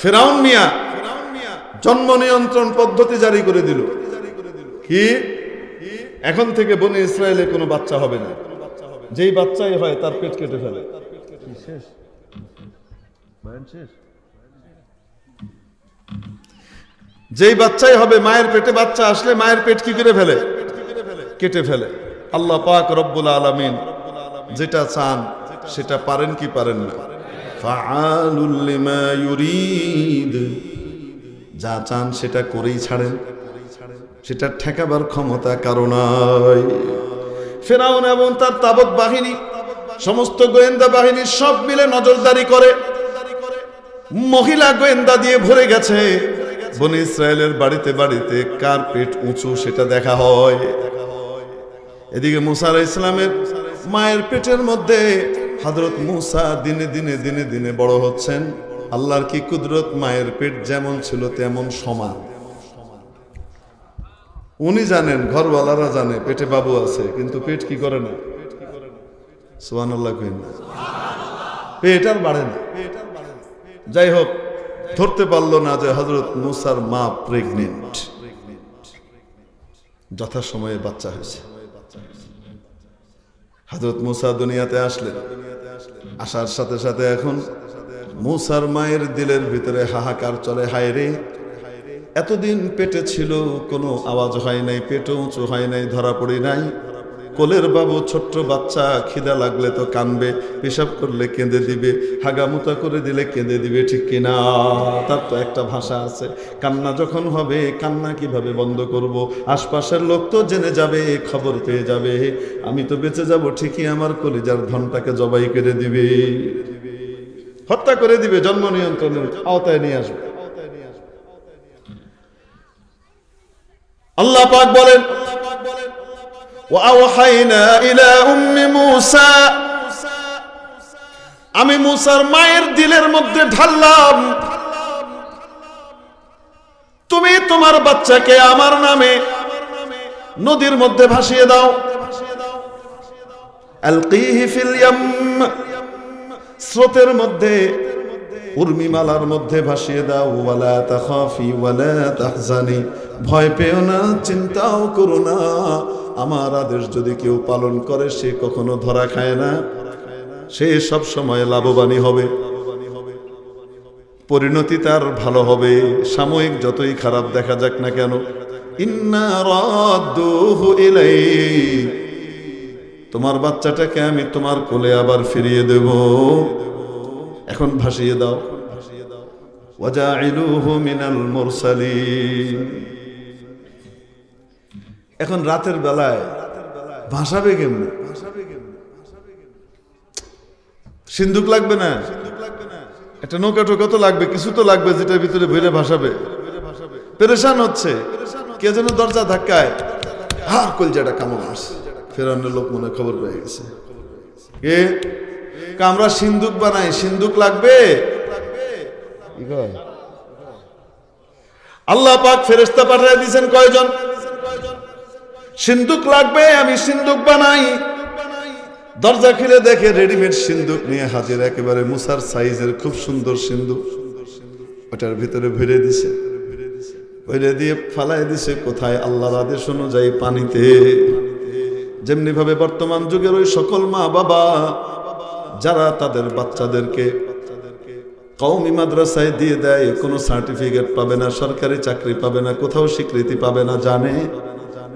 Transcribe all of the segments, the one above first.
ফেরাউন মিয়া জন্ম নিয়ন্ত্রণ পদ্ধতি জারি করে দিল। কি? এখন থেকে বনে ইসরায়েলে কোনো বাচ্চা হবে না। যেই বাচ্চাই হয়, তার পেট কেটে ফেলে। যেই বাচ্চাই হবে, মায়ের পেটে বাচ্চা আসলে মায়ের পেট কি করে ফেলে? কেটে ফেলে। আল্লাহ পাক রব্বুল আলামিন যেটা চান, সেটা পারেন কি পারেন না। যা চান সেটা করেই ছাড়েন। সেটা ঠেকাবার ক্ষমতা কারণাই ফেরাউন এবং তার তাবৎ বাহিনী, সমস্ত গোয়েন্দা বাহিনী সব মিলে নজরদারি করে। মহিলা গোয়েন্দা দিয়ে ভরে গেছে। বনি ইসরায়েলের বাড়িতে বাড়িতে কার পেট উঁচু, সেটা দেখা হয়। এদিকে মুসা আলাইহিস ইসলামের মায়ের পেটের মধ্যে হযরত মুসা দিনে দিনে দিনে দিনে বড় হচ্ছেন। আল্লাহর কি কুদরত? মায়ের পেট যেমন ছিল তেমন সমান। উনি জানেন, ঘরওয়ালারা জানে, পেটে বাবু আছে, কিন্তু পেট কি করে না? সুবান আল্লাহ কইন না। পেট আর বাড়ে না। যাই হোক, ধরতে পারল না যে হজরত মুসার মা প্রেগনেন্ট। যথাসময়ে বাচ্চা হয়েছে। হজরত মুসা দুনিয়াতে আসলেন। আসার সাথে সাথে এখন মুসার মায়ের দিলের ভিতরে হাহাকার চলে। হায় রে, এতদিন পেটে ছিল, কোনো আওয়াজ হয় নাই, পেটও উঁচু হয় নাই, ধরা পড়ি নাই। কোলের বাবু ছোট্ট বাচ্চা, খিদা লাগলে তো কানবে, পেশাব করলে কেঁদে দিবে, হাগামুতা করে দিলে কেঁদে দিবে, ঠিক কিনা? তার তো একটা ভাষা আছে, কান্না যখন হবে, কান্না কীভাবে বন্ধ করব? আশপাশের লোক তো জেনে যাবে, খবর পেয়ে যাবে। আমি তো বেঁচে যাব, ঠিকই আমার কলিজার ধনটাকে জবাই করে দিবে। হত্যা করে দিবে, জন্ম নিয়ন্ত্রণের আওতায় নিয়ে আসবে। আল্লাহ পাক বলেন আমি মুসার মায়ের দিলের মধ্যে ঢাললাম। তুমি তোমার বাচ্চাকে আমার নামে নদীর মধ্যে ভাসিয়ে দাও। স্রোতের মধ্যে, উর্মিমালার মধ্যে ভাসিয়ে দাও। ওয়ালা তাখাফি, ওয়ালা তাহজানি। ভয় পেও না, চিন্তাও করো না। আমার আদেশ যদি কেউ পালন করে, সে কখনো ধরা খায় না। সে সব সময় লাভবানই হবে। পরিণতি তার ভালো হবে। সাময়িক যতই খারাপ দেখা যাক না কেন। তোমার বাচ্চাটাকে আমি তোমার কোলে আবার ফিরিয়ে দেব। এখন ভাসিয়ে দাও। ওয়াজাইলুহু মিনাল মুরসালিন। এখন রাতের বেলায় ভাসাবে কেমনে? সিন্ধুক লাগবে না? একটা নৌকা টোকা তো লাগবে, কিছু তো লাগবে যেটার ভিতরে ভরে ভাসাবে। পেরেশান হচ্ছে। কে যেন দরজা ধাক্কায়। হা, কলজাটা কামড় মারছে ফেরানোর লোক মনে খবর পেয়ে গেছে। কে আমরা সিন্ধুক বানাই সিন্ধুক লাগবে? আল্লাহ পাক ফেরেস্তা পাঠিয়ে দিয়েছেন কয়জন? সিন্ধুক লাগবে, আমি সিন্ধুক বানাই। দরজা খুলে দেখে রেডিমেড সিন্ধুক নিয়ে হাজির, একেবারে মুসার সাইজের খুব সুন্দর সিন্ধুক। ওটার ভিতরে ভেড়ে দিছে। ভরে দিয়ে ফালাই দিছে, কোথায় আল্লাহর আদেশ অনুযায়ী পানিতে। যেমনি ভাবে বর্তমান যুগের ওই সকল মা বাবা যারা তাদের বাচ্চাদেরকে কৌমি মাদ্রাসায় দিয়ে দেয়, কোনো সার্টিফিকেট পাবে না, সরকারি চাকরি পাবে না, কোথাও স্বীকৃতি পাবে না, জানে।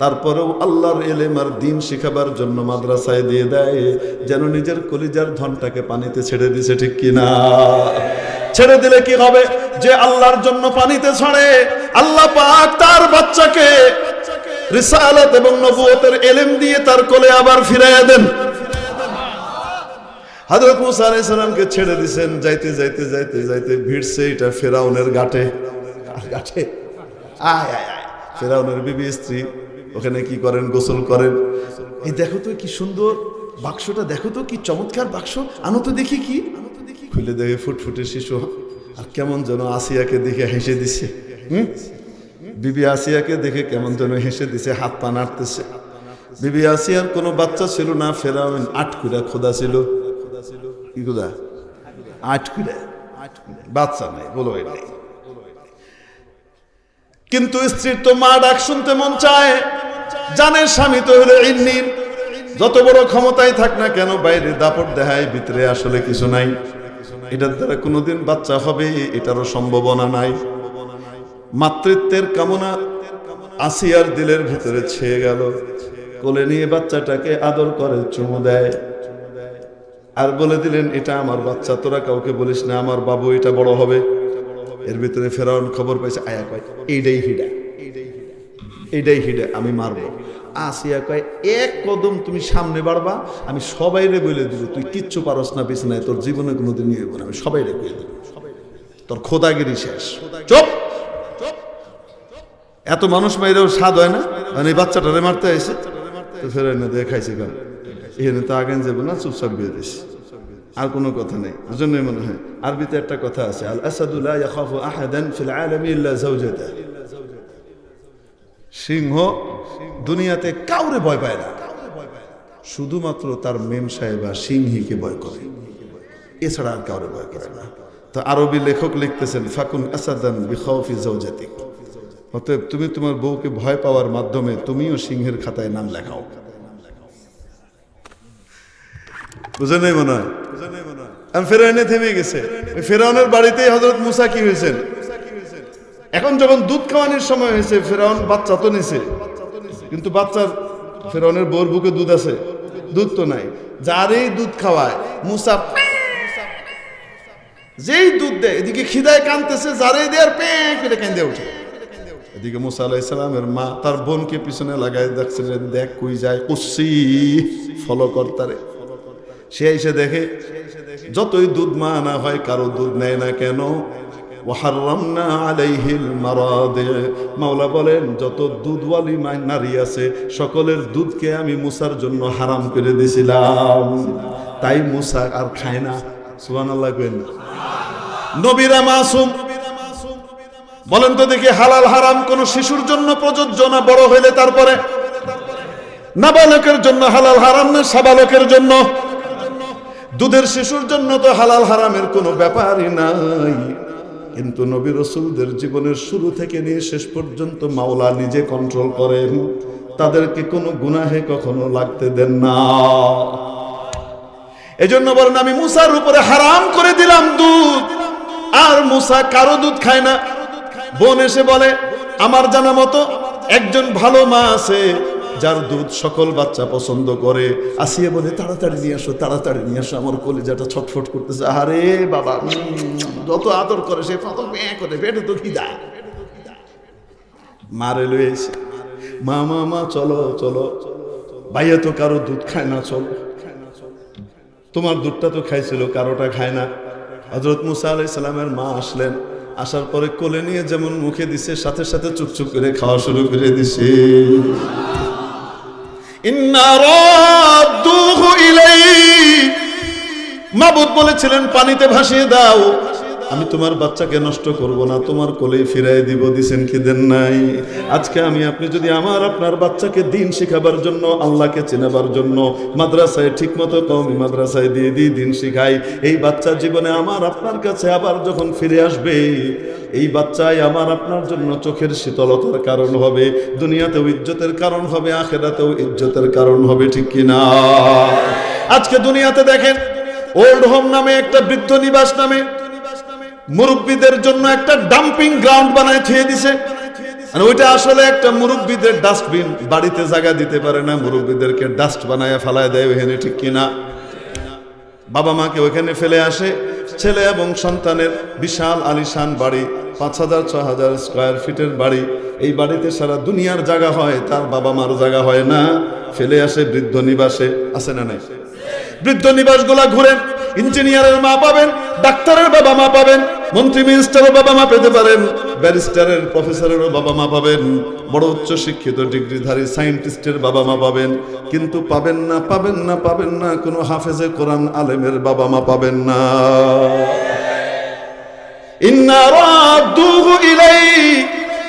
তারপরেও আল্লাহর এলেম আর দিন শিখাবার জন্য মাদ্রাসায় দিয়ে দেয়, যেন নিজের কলিজার ধনটাকে পানিতে ছেড়ে দিছে ঠিক কিনা? ছেড়ে দিলে কি হবে? যে আল্লাহর জন্য পানিতে ছাড়ে, আল্লাহ পাক তার বাচ্চাকে রিসালাত এবং নবুয়তের এলেম দিয়ে তার কোলে আবার ফিরাইয়া দেন। হযরত মুসা আলাইহিস সালামকে ছেড়ে দিবেন যাইতে যাইতে যাইতে যাইতে ভিড়ছে এটা ফেরাউনের ঘাটে। ঘাটে? আয় আয় আয়। ফেরাউনের বিবি স্ত্রী ওখানে কি করেন গোসল করেন? এই দেখো তো কি সুন্দর বাক্সটা দেখো তো কি চমৎকার বাক্স। আনো তো দেখি কি। খুলে দেখে ফুটফুটে শিশু। আর কেমন যেন আসিয়াকে দেখে হেসে দিছে। বিবি আসিয়াকে দেখে কেমন যেন হেসে দিছে হাত পা নাড়তেছে। বিবি আসিয়ার কোনো বাচ্চা ছিল না ফেরাউন আট কুড়া খোদা ছিল। কি খোদা? আট কুড়া? বাচ্চা নেই বলো নেই কিন্তু স্ত্রীর তো মা ডাক শুনতে মন চায়। জানে স্বামী তো হলো ইন্নির যত বড় ক্ষমতায় থাক না কেন, বাইরে দাপট দেখায়, ভিতরে আসলে কিছু নাই। এটার দ্বারা কোনোদিন বাচ্চা হবে, এটারও সম্ভাবনা নাই। মাতৃত্বের কামনা আসিয়ার দিলের ভিতরে ছেয়ে গেল। কোলে নিয়ে বাচ্চাটাকে আদর করে, চুমু দেয়। আর বলে দিলেন, এটা আমার বাচ্চা, তোরা কাউকে বলিস না, আমার বাবু এটা বড় হবে। এর ভিতরে ফেরাউন খবর পাইছে, আয়া কয় এইটাই হিডা। এইটাই হিডা, আমি মারবো। আসিয়া কয়, এক কদম তুমি সামনে বাড়বা, আমি সবাইরে বলে দিব। তুই কিচ্ছু পারস না বিছনায় তোর জীবনে কোনোদিন নিয়ে না, আমি সবাইরে বলে দেব। তোর খোদাগিরি শেষ। চুপ! এত মানুষ মাইরেও স্বাদ হয় না? মানে বাচ্চাটারে মারতে আইসে তো না দিয়ে খাইছে কেন? এখানে তো আগে যাব না, চুপচাপ বিয়ে দিছি আর কোনো কথা নেই। ওই জন্যই মনে হয়, আরবিতে একটা কথা আছে আল আসাদুল্লাহ আহাদান ফিল আলামি ইল্লা সিংহ দুনিয়াতে কাউরে ভয় পায় না। শুধুমাত্র তার মেম সাহেবা সিংহীকে ভয় করে। এছাড়া আর কাউরে ভয় করে না। তো আরবি লেখক লিখতেছেন, ফাকুন আসাদান বিখাউফি জাওজাতিক অতএব তুমি তোমার বউকে ভয় পাওয়ার মাধ্যমে তুমিও সিংহের খাতায় নাম লেখাও। বুঝে নেই মনে হয়? আমি ফেরাউনে থেমে গেছে। ফেরাউনের বাড়িতেই হজরত মুসা কি হয়েছেন? এখন যখন দুধ খাওয়ানোর সময় হয়েছে, ফেরাউন বাচ্চা তো নিছে। কিন্তু বাচ্চার ফেরাউনের বোর বুকে দুধ আছে। দুধ তো নাই। যারই দুধ খাওয়ায়, মুসা যেই দুধ দেয়, এদিকে খিদায় কানতেছে যারে দেয়ার প্যাঁ করে কেঁদে ওঠে এদিকে মুসা আলাইসালামের মা তার বোনকে পিছনে লাগাই দেখছিলেন, দেখ কই যায় কুসি ফলো কর্তারে সে এসে দেখে, যতই দুধ মা আনা হয়, কারও দুধ নেয় না কেন? আলাইহিল মাওলা বলেন, যত দুধওয়ালি নারী আছে, সকলের দুধকে আমি মুসার জন্য হারাম করে দিয়েছিলাম তাই মুসা আর খায় না। সুবহানাল্লাহ কইন। না নবীরা মাসুম। বলেন তো দেখি, হালাল হারাম কোন শিশুর জন্য প্রযোজ্য না বড় হইলে তারপরে? নাবালকের জন্য হালাল হারাম না সাবালকের জন্য? দুধের শিশুর জন্য তো হালাল হারামের কোনো ব্যাপারই নাই। কিন্তু নবী রসুলদের জীবনের শুরু থেকে নিয়ে শেষ পর্যন্ত মাওলা নিজে কন্ট্রোল করেন। তাদেরকে কোনো গুনাহে কখনো লাগতে দেন না। এজন্য বলেন আমি মুসার উপরে হারাম করে দিলাম দুধ। আর মুসা কারও দুধ খায় না। বোন এসে বলে, আমার জানা মতো একজন ভালো মা আছে। যার দুধ সকল বাচ্চা পছন্দ করে। আসিয়ে বলে, তাড়াতাড়ি নিয়ে আসো, তাড়াতাড়ি নিয়ে আসো, আমার কলিজাটা ছটফট করতেছে। আরে বাবা যত আদর করে, সে তত মেয়ে করে, পেটে তো খিদা। মারে লয়ে এসে, মা মা মা, চলো চলো। ভাইয়া তো কারও দুধ খায় না, চলো। তোমার দুধটা তো খাইছিল, কারোটা খায় না। হজরত মুসা আলাই সালামের মা আসলেন। আসার পরে কোলে নিয়ে যেমন মুখে দিছে, সাথে সাথে চুপচুপ করে খাওয়া শুরু করে দিছে। মাবুদ বলেছিলেন, পানিতে ভাসিয়ে দাও। আমি তোমার বাচ্চাকে নষ্ট করব না, তোমার কোলেই ফিরাই দিব, দিছেন কি দেন নাই? আজকে আমি, আপনি যদি আমার, আপনার বাচ্চাকে দিন শেখাবার জন্য, আল্লাহকে চেনাবার জন্য মাদ্রাসায় ঠিকমতো কমি মাদ্রাসায় দিয়ে দিই, দিন শিখাই, এই বাচ্চা জীবনে আমার, আপনার কাছে আবার যখন ফিরে আসবে এই বাচ্চাই আমার আপনার জন্য চোখের শীতলতার কারণ হবে, দুনিয়াতেও ইজ্জতের কারণ হবে, আখেরাতেও ইজ্জতের কারণ হবে, ঠিক কিনা আজকে দুনিয়াতে দেখেন, ওল্ড হোম নামে একটা বৃদ্ধ নিবাস নামে মুরব্বীদের জন্য একটা ডাম্পিং গ্রাউন্ড বানায় থুয়ে দিছে। ওইটা আসলে একটা মুরব্বীদের ডাস্টবিন, বাড়িতে জায়গা দিতে পারে না, মুরব্বীদেরকে ডাস্ট বানায় ফালায় দেয় ওখানে ঠিক কিনা বাবা মাকে ওখানে ফেলে আসে। ছেলে এবং সন্তানের বিশাল আলিশান বাড়ি, পাঁচ হাজার ছ হাজার স্কোয়ার ফিটের বাড়ি। এই বাড়িতে সারা দুনিয়ার জায়গা হয়, তার বাবা মার জায়গা হয় না। ফেলে আসে বৃদ্ধ নিবাসে আসে না নাই? বৃদ্ধ নিবাসগুলা ঘুরেন, ইঞ্জিনিয়ারের মা পাবেন, ডাক্তারের বাবা মা পাবেন। মন্ত্রী মিনিস্টারের বাবা মা পেতে পারেন, ব্যারিস্টারের, প্রফেসরেরও বাবা মা পাবেন, বড় উচ্চ শিক্ষিত ডিগ্রিধারী সায়েন্টিস্টের বাবা মা পাবেন, কিন্তু পাবেন না পাবেন না পাবেন না, কোনো হাফেজে কোরআন আলেমের বাবা মা পাবেন না। ইন্না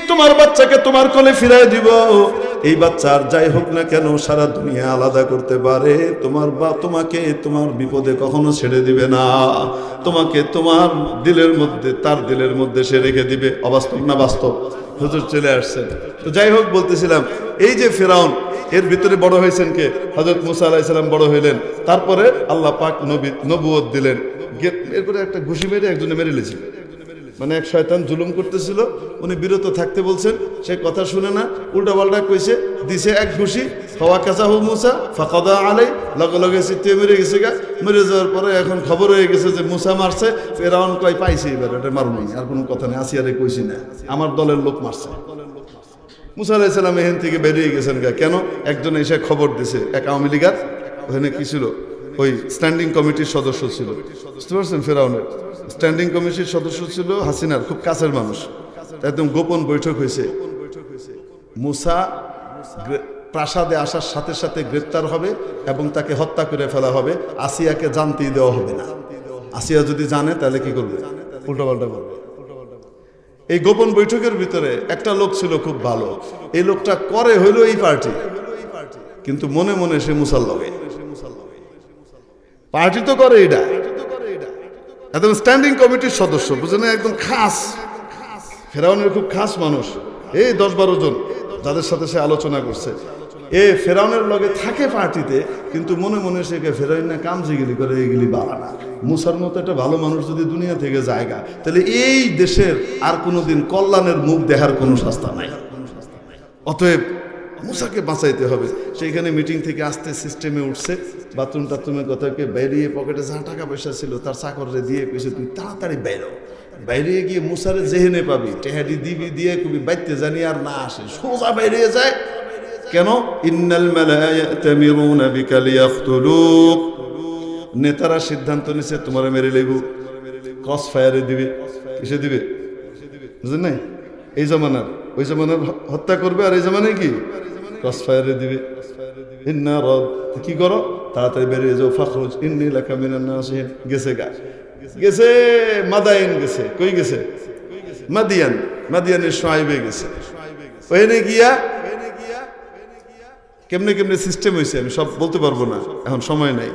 তোমার বাচ্চাকে তোমার কোলে ফিরাই দিব এই বাচ্চার যাই হোক না কেন, সারা দুনিয়া আলাদা করতে পারে। তোমার বা, তোমাকে তোমার বিপদে কখনো ছেড়ে দিবে না। তোমাকে তোমার দিলের মধ্যে, তার দিলের মধ্যে সে রেখে দিবে। অবাস্তব না বাস্তব? হুজুর চলে আসছেন তো যাই হোক বলতেছিলাম, এই যে ফেরাউন, এর ভিতরে বড় হয়েছেন কে? হজরত মুসা আলাহিসাল্লাম বড় হইলেন। তারপরে আল্লাহ পাক নবী নবুয়ত দিলেন। এরপরে একটা ঘুষি মেরে একজনে মেরে লেছিল মানে এক শয়তান জুলুম করতেছিল, উনি বিরত থাকতে বলছেন, সে কথা শুনে না উল্টা পাল্টা কইছে, দিছে এক ঘুষি হওয়া কাঁচা হু মুসা, ফাঁকদা আলাই, লগে লগে চিত্তে মেরে গেছে গা, মেরে যাওয়ার পরে এখন খবর হয়ে গেছে যে মুসা মারছে, ফেরাউন কয় পাইছে এবার, এটা মারুন আর কোনো কথা নেই, আসিয়ারে কইছি না, আমার দলের লোক মারছে। মুসা আলাহিসাল্লাম এখান থেকে বেরিয়ে গেছেন গা, কেন? একজন এসে খবর দিছে, এক আওয়ামী লীগার ওখানে কি ছিল? ওই স্ট্যান্ডিং কমিটির সদস্য ছিল। বুঝতে পারছেন ফেরাউনের? স্ট্যান্ডিং কমিটির সদস্য ছিল হাসিনার, খুব কাছের মানুষ। একদম গোপন বৈঠক হয়েছে। মুসা প্রাসাদে আসার সাথে সাথে গ্রেপ্তার হবে এবং তাকে হত্যা করে ফেলা হবে। আসিয়াকে জানতেই দেওয়া হবে না। আসিয়া যদি জানে, তাহলে কি করবে? উল্টোপাল্টা করবে এই গোপন বৈঠকের ভিতরে একটা লোক ছিল খুব ভালো। এই লোকটা করে হইল এই পার্টি। কিন্তু মনে মনে সে মুসাল্লবে পার্টি তো করে এটা একদম স্ট্যান্ডিং কমিটির সদস্য, বুঝলেন? একদম খাস। ফেরাউনের খুব খাস মানুষ। এই দশ বারো জন, যাদের সাথে সে আলোচনা করছে। এ ফেরাউনের লগে থাকে পার্টিতে, কিন্তু মনে মনে সে কে ফেরাউন না কাম যেগুলি করে, এগুলি বাবা না। মুসার মতো একটা ভালো মানুষ যদি দুনিয়া থেকে জায়গা, তাহলে এই দেশের আর কোনোদিন কল্যাণের মুখ দেখার কোনো শাস্তা নাই। অতএব মুসাকে বাঁচাইতে হবে। সেইখানে মিটিং থেকে আসতে সিস্টেমে উঠছে বাথরুম টাথরুমের কথাকে বেরিয়ে পকেটে যা টাকা পয়সা ছিল তার চাকরে দিয়ে কইছে, তুই তাড়াতাড়ি বেরো। বাইরে গিয়ে মুসারে জেহেনে পাবি। টেহাডি দিবি দিয়ে কবি, বাইতে জানি আর না আসে। সোজা বাইরে যায়। কেন? ইন্নাল নেতারা সিদ্ধান্ত নিছে, তোমার মেরে লেবু। ক্রস ফায়ারে দিবে। কিসে দিবে? বুঝলেন নাই? এই জমানার। ওই জমানার হ- হত্যা করবে আর এই জমানায় কি? ক্রস ফায়ারে দিবে। ইন্না রদ কি করো? তাড়াতাড়ি বেরিয়ে যাও, ফাখরুজ। ইন্নি লেখা মিনান নাসিহিন। গেছে গা। গেছে, মাদায়েন গেছে। কই গেছে? মাদিয়ান। মাদিয়ানের সোয়াইবে গেছে। ওখানে গিয়া কেমনে কেমনে সিস্টেম হয়েছে আমি সব বলতে পারব না। এখন সময় নাই।